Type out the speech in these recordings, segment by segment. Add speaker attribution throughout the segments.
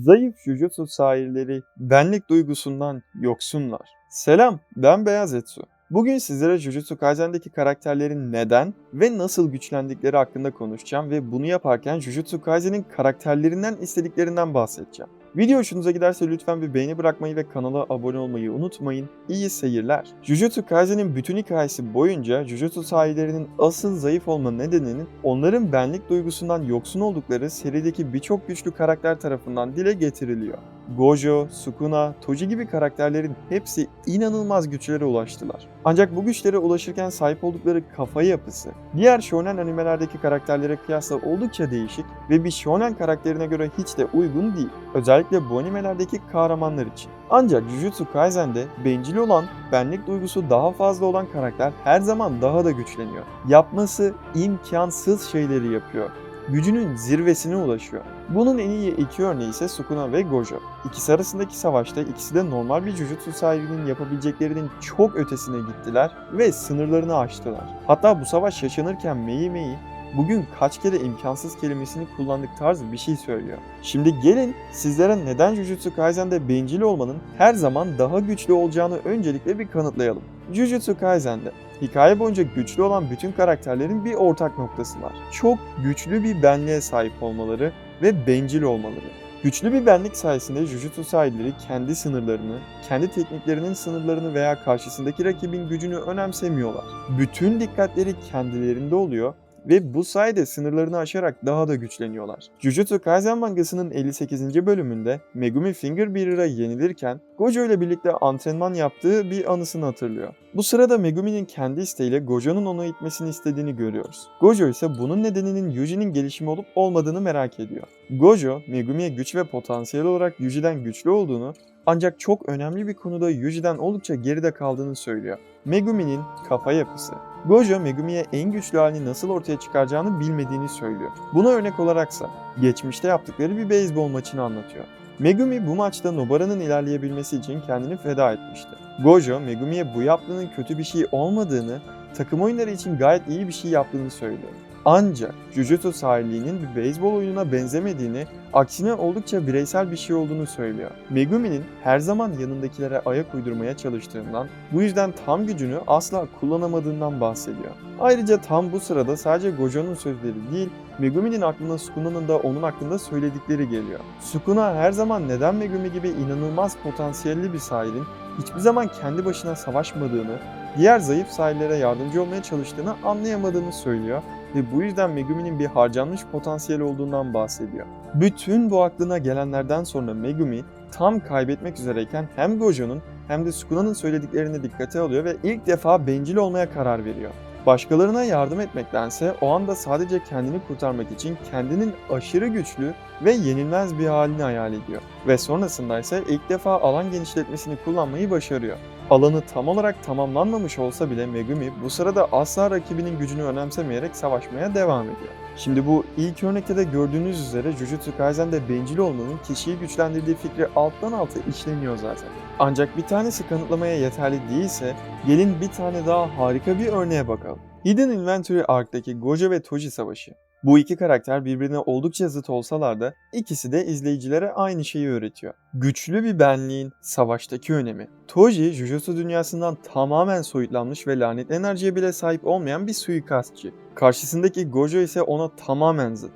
Speaker 1: Zayıf Jujutsu sahilleri benlik duygusundan yoksunlar. Selam, ben Beyaz Etsu. Bugün sizlere Jujutsu Kaisen'deki karakterlerin neden ve nasıl güçlendikleri hakkında konuşacağım ve bunu yaparken Jujutsu Kaisen'in karakterlerinden istediklerinden bahsedeceğim. Video hoşunuza giderse lütfen bir beğeni bırakmayı ve kanala abone olmayı unutmayın. İyi seyirler. Jujutsu Kaisen'in bütün hikayesi boyunca Jujutsu sahillerinin asıl zayıf olma nedeninin onların benlik duygusundan yoksun oldukları serideki birçok güçlü karakter tarafından dile getiriliyor. Gojo, Sukuna, Toji gibi karakterlerin hepsi inanılmaz güçlere ulaştılar. Ancak bu güçlere ulaşırken sahip oldukları kafa yapısı, diğer shonen animelerdeki karakterlere kıyasla oldukça değişik ve bir shonen karakterine göre hiç de uygun değil. Özellikle bu animelerdeki kahramanlar için. Ancak Jujutsu Kaisen'de bencil olan, benlik duygusu daha fazla olan karakter her zaman daha da güçleniyor. Yapması imkansız şeyleri yapıyor gücünün zirvesine ulaşıyor. Bunun en iyi iki örneği ise Sukuna ve Gojo. İkisi arasındaki savaşta ikisi de normal bir Jujutsu sahibinin yapabileceklerinin çok ötesine gittiler ve sınırlarını aştılar. Hatta bu savaş yaşanırken Mei Mei bugün kaç kere imkansız kelimesini kullandık tarzı bir şey söylüyor. Şimdi gelin sizlere neden Jujutsu Kaisen'de bencil olmanın her zaman daha güçlü olacağını öncelikle bir kanıtlayalım. Jujutsu Kaisen'de hikaye boyunca güçlü olan bütün karakterlerin bir ortak noktası var. Çok güçlü bir benliğe sahip olmaları ve bencil olmaları. Güçlü bir benlik sayesinde Jujutsu sahipleri kendi sınırlarını, kendi tekniklerinin sınırlarını veya karşısındaki rakibin gücünü önemsemiyorlar. Bütün dikkatleri kendilerinde oluyor ve bu sayede sınırlarını aşarak daha da güçleniyorlar. Jujutsu Kaisen mangasının 58. bölümünde Megumi Fingerbearer'a yenilirken Gojo ile birlikte antrenman yaptığı bir anısını hatırlıyor. Bu sırada Megumi'nin kendi isteğiyle Gojo'nun onu itmesini istediğini görüyoruz. Gojo ise bunun nedeninin Yuji'nin gelişimi olup olmadığını merak ediyor. Gojo, Megumi'ye güç ve potansiyel olarak Yuji'den güçlü olduğunu ancak çok önemli bir konuda Yuji'den oldukça geride kaldığını söylüyor. Megumi'nin kafa yapısı. Gojo Megumi'ye en güçlü halini nasıl ortaya çıkaracağını bilmediğini söylüyor. Buna örnek olaraksa geçmişte yaptıkları bir beyzbol maçını anlatıyor. Megumi bu maçta Nobara'nın ilerleyebilmesi için kendini feda etmişti. Gojo, Megumi'ye bu yaptığının kötü bir şey olmadığını, takım oyunları için gayet iyi bir şey yaptığını söylüyor. Ancak Jujutsu sahilliğinin bir beyzbol oyununa benzemediğini, aksine oldukça bireysel bir şey olduğunu söylüyor. Megumi'nin her zaman yanındakilere ayak uydurmaya çalıştığından, bu yüzden tam gücünü asla kullanamadığından bahsediyor. Ayrıca tam bu sırada sadece Gojo'nun sözleri değil, Megumi'nin aklına Sukuna'nın da onun hakkında söyledikleri geliyor. Sukuna her zaman neden Megumi gibi inanılmaz potansiyelli bir sahilin hiçbir zaman kendi başına savaşmadığını, diğer zayıf sahillere yardımcı olmaya çalıştığını anlayamadığını söylüyor ve bu yüzden Megumi'nin bir harcanmış potansiyel olduğundan bahsediyor. Bütün bu aklına gelenlerden sonra Megumi tam kaybetmek üzereyken hem Gojo'nun hem de Sukuna'nın söylediklerini dikkate alıyor ve ilk defa bencil olmaya karar veriyor. Başkalarına yardım etmektense o anda sadece kendini kurtarmak için kendinin aşırı güçlü ve yenilmez bir halini hayal ediyor. Ve sonrasında ise ilk defa alan genişletmesini kullanmayı başarıyor. Alanı tam olarak tamamlanmamış olsa bile Megumi bu sırada asla rakibinin gücünü önemsemeyerek savaşmaya devam ediyor. Şimdi bu ilk örnekte de gördüğünüz üzere Jujutsu Kaisen'de bencil olmanın kişiyi güçlendirdiği fikri alttan alta işleniyor zaten. Ancak bir tanesi kanıtlamaya yeterli değilse gelin bir tane daha harika bir örneğe bakalım. Hidden Inventory Ark'taki Gojo ve Toji savaşı. Bu iki karakter birbirine oldukça zıt olsalar da ikisi de izleyicilere aynı şeyi öğretiyor. Güçlü bir benliğin savaştaki önemi. Toji, Jujutsu dünyasından tamamen soyutlanmış ve lanetli enerjiye bile sahip olmayan bir suikastçı. Karşısındaki Gojo ise ona tamamen zıt.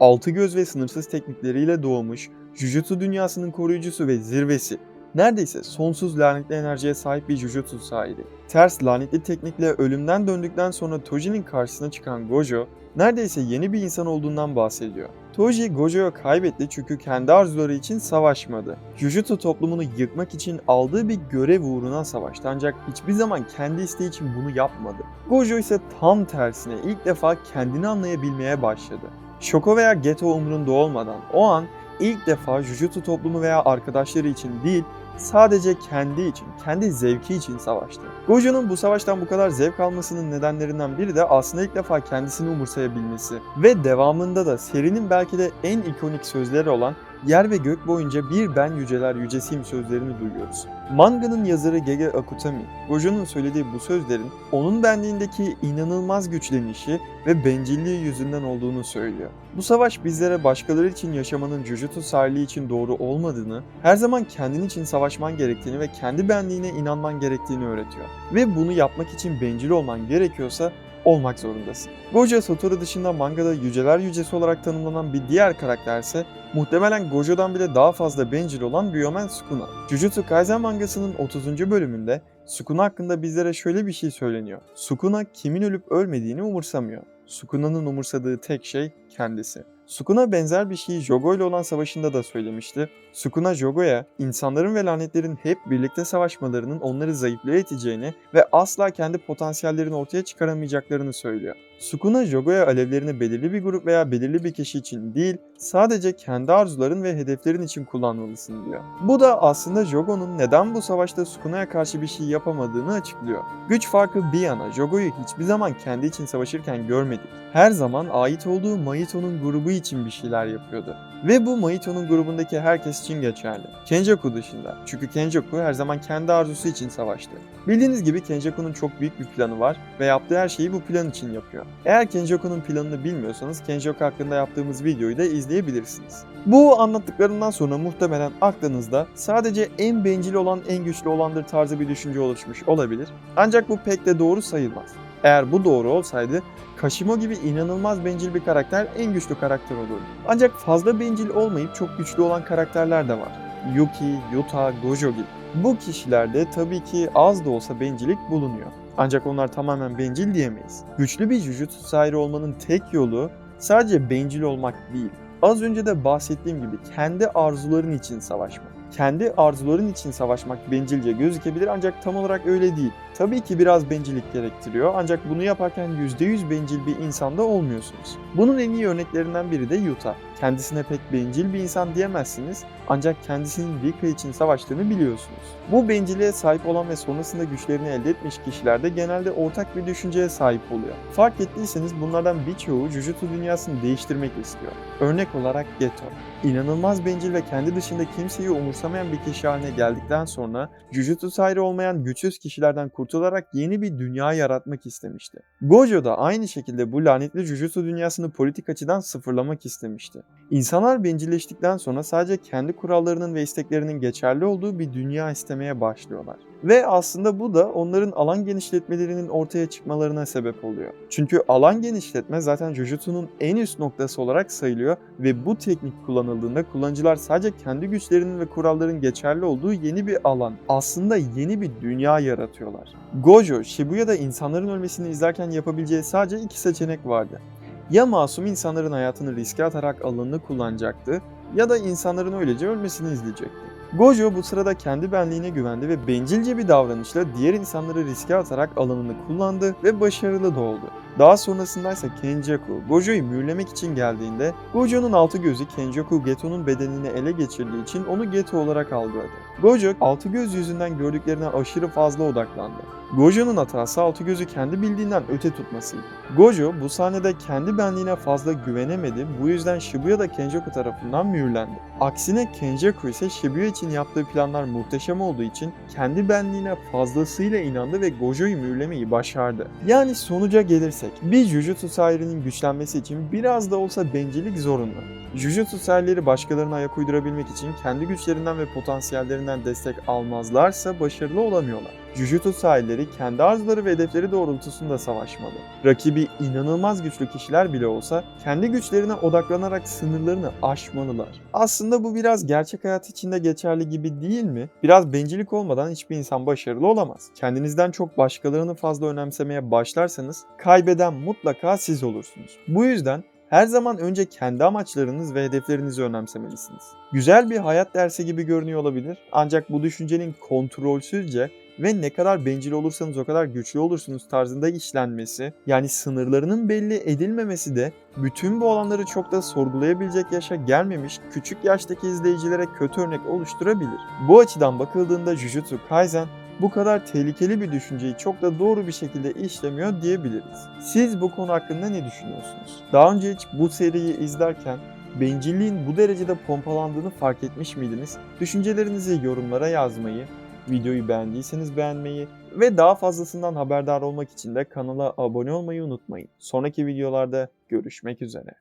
Speaker 1: Altı göz ve sınırsız teknikleriyle doğmuş, Jujutsu dünyasının koruyucusu ve zirvesi. Neredeyse sonsuz lanetli enerjiye sahip bir Jujutsu sahibi. Ters lanetli teknikle ölümden döndükten sonra Toji'nin karşısına çıkan Gojo, neredeyse yeni bir insan olduğundan bahsediyor. Toji Gojo'yu kaybetti çünkü kendi arzuları için savaşmadı. Jujutsu toplumunu yıkmak için aldığı bir görev uğruna savaştı ancak hiçbir zaman kendi isteği için bunu yapmadı. Gojo ise tam tersine ilk defa kendini anlayabilmeye başladı. Shoko veya Geto umrunda olmadan o an ilk defa Jujutsu toplumu veya arkadaşları için değil, sadece kendi için, kendi zevki için savaştı. Gojo'nun bu savaştan bu kadar zevk almasının nedenlerinden biri de aslında ilk defa kendisini umursayabilmesi ve devamında da serinin belki de en ikonik sözleri olan yer ve gök boyunca bir ben yüceler yücesiyim sözlerini duyuyoruz. Manga'nın yazarı Gege Akutami, Gojo'nun söylediği bu sözlerin onun benliğindeki inanılmaz güçlenişi ve bencilliği yüzünden olduğunu söylüyor. Bu savaş bizlere başkaları için yaşamanın Jujutsu sahili için doğru olmadığını, her zaman kendin için savaşman gerektiğini ve kendi benliğine inanman gerektiğini öğretiyor. Ve bunu yapmak için bencil olman gerekiyorsa olmak zorundasın. Gojo Satoru dışında mangada yüceler yücesi olarak tanımlanan bir diğer karakterse muhtemelen Gojo'dan bile daha fazla bencil olan Ryomen Sukuna. Jujutsu Kaisen mangasının 30. bölümünde Sukuna hakkında bizlere şöyle bir şey söyleniyor. Sukuna kimin ölüp ölmediğini umursamıyor. Sukuna'nın umursadığı tek şey kendisi. Sukuna benzer bir şeyi Jogo ile olan savaşında da söylemişti. Sukuna Jogo'ya insanların ve lanetlerin hep birlikte savaşmalarının onları zayıflığa iteceğini ve asla kendi potansiyellerini ortaya çıkaramayacaklarını söylüyor. Sukuna Jogo'ya alevlerini belirli bir grup veya belirli bir kişi için değil, sadece kendi arzuların ve hedeflerin için kullanmalısın diyor. Bu da aslında Jogo'nun neden bu savaşta Sukuna'ya karşı bir şey yapamadığını açıklıyor. Güç farkı bir yana Jogo'yu hiçbir zaman kendi için savaşırken görmedik. Her zaman ait olduğu Maito'nun grubu için bir şeyler yapıyordu. Ve bu Maito'nun grubundaki herkes için geçerli. Kenjaku dışında. Çünkü Kenjaku her zaman kendi arzusu için savaştı. Bildiğiniz gibi Kenjaku'nun çok büyük bir planı var ve yaptığı her şeyi bu plan için yapıyor. Eğer Kenjaku'nun planını bilmiyorsanız Kenjaku hakkında yaptığımız videoyu da izleyebilirsiniz. Bu anlattıklarımdan sonra muhtemelen aklınızda sadece en bencil olan en güçlü olandır tarzı bir düşünce oluşmuş olabilir. Ancak bu pek de doğru sayılmaz. Eğer bu doğru olsaydı Kashimo gibi inanılmaz bencil bir karakter en güçlü karakter olurdu. Ancak fazla bencil olmayıp çok güçlü olan karakterler de var. Yuki, Yuta, Gojo gibi. Bu kişilerde tabii ki az da olsa bencillik bulunuyor. Ancak onlar tamamen bencil diyemeyiz. Güçlü bir Jujutsu sahibi olmanın tek yolu sadece bencil olmak değil. Az önce de bahsettiğim gibi kendi arzuların için savaşmak. Kendi arzuların için savaşmak bencilce gözükebilir ancak tam olarak öyle değil. Tabii ki biraz bencillik gerektiriyor ancak bunu yaparken %100 bencil bir insanda olmuyorsunuz. Bunun en iyi örneklerinden biri de Yuta. Kendisine pek bencil bir insan diyemezsiniz ancak kendisinin Rika için savaştığını biliyorsunuz. Bu bencilliğe sahip olan ve sonrasında güçlerini elde etmiş kişiler de genelde ortak bir düşünceye sahip oluyor. Fark ettiyseniz bunlardan birçoğu Jujutsu dünyasını değiştirmek istiyor. Örnek olarak Geto. İnanılmaz bencil ve kendi dışında kimseyi umursamayan bir kişi haline geldikten sonra Jujutsu sahibi olmayan güçsüz kişilerden kurtularak yeni bir dünya yaratmak istemişti. Gojo da aynı şekilde bu lanetli Jujutsu dünyasını politik açıdan sıfırlamak istemişti. İnsanlar bencilleştikten sonra sadece kendi kurallarının ve isteklerinin geçerli olduğu bir dünya istemeye başlıyorlar. Ve aslında bu da onların alan genişletmelerinin ortaya çıkmalarına sebep oluyor. Çünkü alan genişletme zaten Jujutsu'nun en üst noktası olarak sayılıyor ve bu teknik kullanıldığında kullanıcılar sadece kendi güçlerinin ve kuralların geçerli olduğu yeni bir alan, aslında yeni bir dünya yaratıyorlar. Gojo, Shibuya'da insanların ölmesini izlerken yapabileceği sadece iki seçenek vardı. Ya masum insanların hayatını riske atarak alanını kullanacaktı ya da insanların öylece ölmesini izleyecekti. Gojo bu sırada kendi benliğine güvendi ve bencilce bir davranışla diğer insanları riske atarak alanını kullandı ve başarılı da oldu. Daha sonrasında ise Kenjaku, Gojo'yu mühürlemek için geldiğinde Gojo'nun altı gözü Kenjaku Geto'nun bedenini ele geçirdiği için onu Geto olarak algıladı. Gojo altı göz yüzünden gördüklerine aşırı fazla odaklandı. Gojo'nun hatası altı gözü kendi bildiğinden öte tutmasıydı. Gojo bu sahnede kendi benliğine fazla güvenemedi bu yüzden Shibuya da Kenjaku tarafından mühürlendi. Aksine Kenjaku ise Shibuya için yaptığı planlar muhteşem olduğu için kendi benliğine fazlasıyla inandı ve Gojo'yu mühürlemeyi başardı. Yani sonuca gelirsek bir Jujutsu sahibinin güçlenmesi için biraz da olsa bencillik zorunlu. Jujutsu sahileri başkalarına ayak uydurabilmek için kendi güçlerinden ve potansiyellerinden destek almazlarsa başarılı olamıyorlar. Jujutsu sahilleri kendi arzuları ve hedefleri doğrultusunda savaşmalı. Rakibi inanılmaz güçlü kişiler bile olsa kendi güçlerine odaklanarak sınırlarını aşmalılar. Aslında bu biraz gerçek hayat içinde geçerli gibi değil mi? Biraz bencillik olmadan hiçbir insan başarılı olamaz. Kendinizden çok başkalarını fazla önemsemeye başlarsanız kaybeden mutlaka siz olursunuz. Bu yüzden her zaman önce kendi amaçlarınız ve hedeflerinizi önemsemelisiniz. Güzel bir hayat dersi gibi görünüyor olabilir ancak bu düşüncenin kontrolsüzce ve ne kadar bencil olursanız o kadar güçlü olursunuz tarzında işlenmesi, yani sınırlarının belli edilmemesi de bütün bu olanları çok da sorgulayabilecek yaşa gelmemiş küçük yaştaki izleyicilere kötü örnek oluşturabilir. Bu açıdan bakıldığında Jujutsu Kaisen bu kadar tehlikeli bir düşünceyi çok da doğru bir şekilde işlemiyor diyebiliriz. Siz bu konu hakkında ne düşünüyorsunuz? Daha önce hiç bu seriyi izlerken Bencilliğin bu derecede pompalandığını fark etmiş miydiniz? Düşüncelerinizi yorumlara yazmayı, videoyu beğendiyseniz beğenmeyi ve daha fazlasından haberdar olmak için de kanala abone olmayı unutmayın. Sonraki videolarda görüşmek üzere.